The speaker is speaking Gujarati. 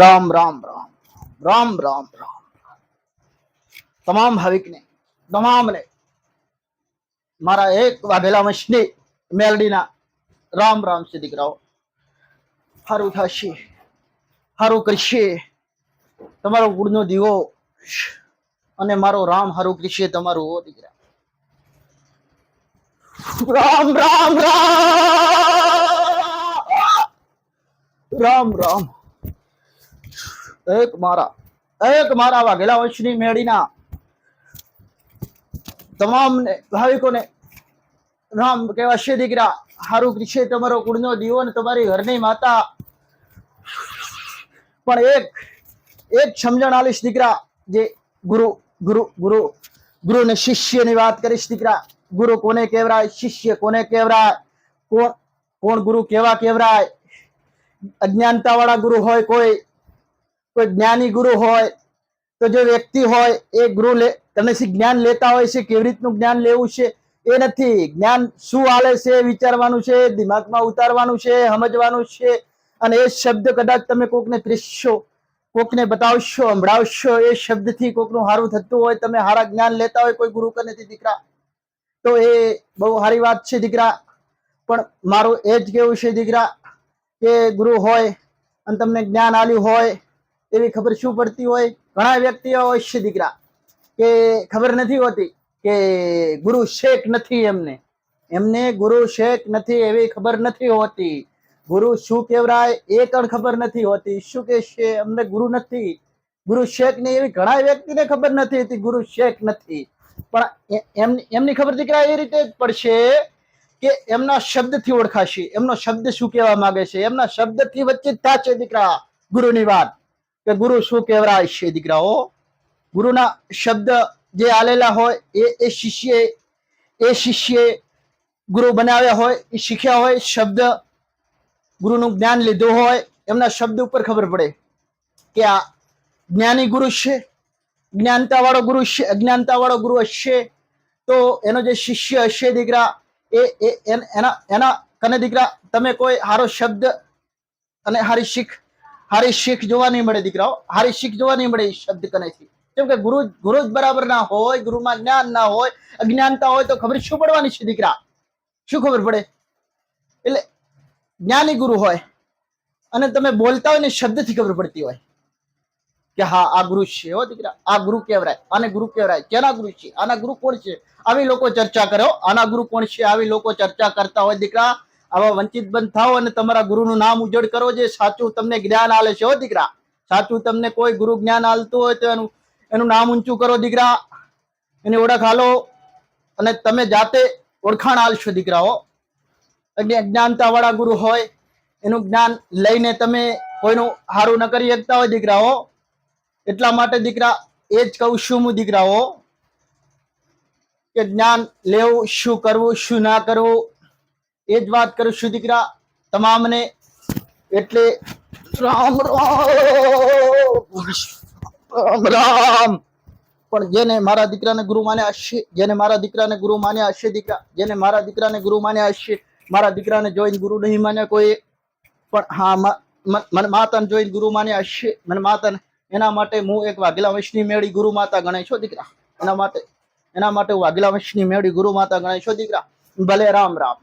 રામ રામ રામ રામ રામ રામ. તમામ ભાવિકને, તમામને મારા એક વાઘેલા વંશની મેલડીના રામ રામ છે દીકરાઓ સારું થશે સારું કરશે. તમારો ગુણનો દીવો અને મારો રામ હારું કરશે, તમારું ઓ દીકરા. રામ રામ રામ! રામ રામ! એક મારા એક મારા વાઘેલા વંશની મેળીના. તમામ ભાવિકોને રામ કહેવાશે દીકરા, હારું છે તમારો કુળનો દીવો ને તમારી ઘરની માતા. પણ એક એક સમજણ આલીશ દીકરા, જે ગુરુ ગુરુ ગુરુ ગુરુ ને શિષ્યની વાત કરીશ દીકરા. ગુરુ કોને કહેવરાય? શિષ્ય કોને કહેવરાય? કોણ કોણ ગુરુ કેવા કહેવરાય? અજ્ઞાનતા વાળા ગુરુ હોય કોઈ કોઈ જ્ઞાની ગુરુ હોય, તો જે વ્યક્તિ હોય, એ ગુરુ લે શી જ્ઞાન લેતા હોય છે, કેવી રીતનું જ્ઞાન લેવું છે, એ નથી. જ્ઞાન શું હાલે છે, વિચારવાનું છે, દિમાગમાં ઉતારવાનું છે, સમજવાનું છે, અને એ શબ્દ કદાચ તમે કોકને ત્રીસશો, કોકને બતાવશો, સંભળાવશો, એ શબ્દથી કોકનું સારું થતું હોય, તમે હારા જ્ઞાન લેતા હોય, કોઈ ગુરુ કનેથી દીકરા, તો એ બહુ સારી વાત છે, દીકરા, પણ મારું એ જ કેવું છે, દીકરા, કે ગુરુ હોય, અને તમને જ્ઞાન આલ્યું હોય એવી ખબર શું પડતી હોય? ઘણા વ્યક્તિઓ હોય છે દીકરા, કે ખબર નથી હોતી કે ગુરુ શેખ નથી એમને. એમને ગુરુ શેખ નથી એવી ખબર નથી હોતી. ગુરુ શું કેવરાય એ પણ ખબર નથી હોતી. શું કે છે? અમને ગુરુ નથી. ગુરુ શેખ ને એવી ઘણા વ્યક્તિને ખબર નથી હતી ગુરુ શેખ નથી. પણ એમની ખબર દીકરા એ રીતે જ પડશે કે એમના શબ્દથી ઓળખાશે. એમનો શબ્દ શું કહેવા માંગે છે? એમના શબ્દથી વચ્ચે જ થશે દીકરા ગુરુની વાત. કે ગુરુ શું કહેવરાય છે દીકરાઓ? ગુરુના શબ્દ જે આલેલા હોય એ એ શિષ્ય એ શિષ્ય ગુરુ બનાવ્યા હોય, એ શીખ્યા હોય, શબ્દ ગુરુનું જ્ઞાન લીધું હોય, એમના શબ્દ ઉપર ખબર પડે કે આ જ્ઞાની ગુરુ છે જ્ઞાનતા વાળો ગુરુ છે અજ્ઞાનતા વાળો ગુરુ હશે. તો એનો જે શિષ્ય હશે દીકરા, એ એના એના કને દીકરા, તમે કોઈ હારો શબ્દ અને હારી શીખ હારી શીખ જોવા નહીં મળે દીકરાઓ. હારી શીખ જોવા નહીં મળે શબ્દ કનેથી. કેમ કે ગુરુ ગુરુ જ બરાબર ના હોય, ગુરુમાં જ્ઞાન ના હોય, અજ્ઞાનતા હોય તો ખબર શું પડવાની છે દીકરા? શું ખબર પડે? એટલે જ્ઞાની ગુરુ હોય અને તમે બોલતા હોય ને શબ્દથી ખબર પડતી હોય કે હા, આ ગુરુ છે હો દીકરા. આ ગુરુ કહેવરાય આને ગુરુ કહેવરાય કેના ગુરુ છે? આના ગુરુ કોણ છે? આવી લોકો ચર્ચા કરો આના ગુરુ કોણ છે? આવી લોકો ચર્ચા કરતા હોય દીકરા. આવા વંચિત બંધ થાઓ અને તમારા ગુરુનું નામ ઉજળ કરો જે સાચું તમને જ્ઞાન આલે છે દીકરા. સાચું તમને કોઈ ગુરુ જ્ઞાન આલતું હોય તો એનું એનું નામ ઊંચું કરો દીકરા. એની ઓળખ આલો અને તમે જાતે ઓળખાણ આલશો દીકરાઓ. અને અજ્ઞાનતા વાળા ગુરુ હોય, એનું જ્ઞાન લઈને તમે કોઈનું હારું ન કરી શકતા હોય દીકરાઓ. એટલા માટે દીકરા, એ જ કહું છું હું દીકરાઓ, કે જ્ઞાન લેવું, શું કરવું, શું ના કરવું એ જ વાત કરું છું દીકરા તમામને એટલે રામ રામ રામ. પણ જેને મારા દીકરાને ગુરુ માન્યા હશે, જેને મારા દીકરાને ગુરુ માન્યા હશે, દીકરા, જેને મારા દીકરાને ગુરુ માન્યા હશે, મારા દીકરાને જોઈને ગુરુ નહીં માન્યા કોઈ પણ હા મને માતાને જોઈને ગુરુ માન્યા હશે, મને માતાને, એના માટે હું એક વાઘેલા વંશની મેળી ગુરુ માતા ગણાય છો, દીકરા. એના માટે એના માટે હું વાઘેલા વંશની મેળી ગુરુ માતા ગણાય છો, દીકરા. ભલે રામ રામ.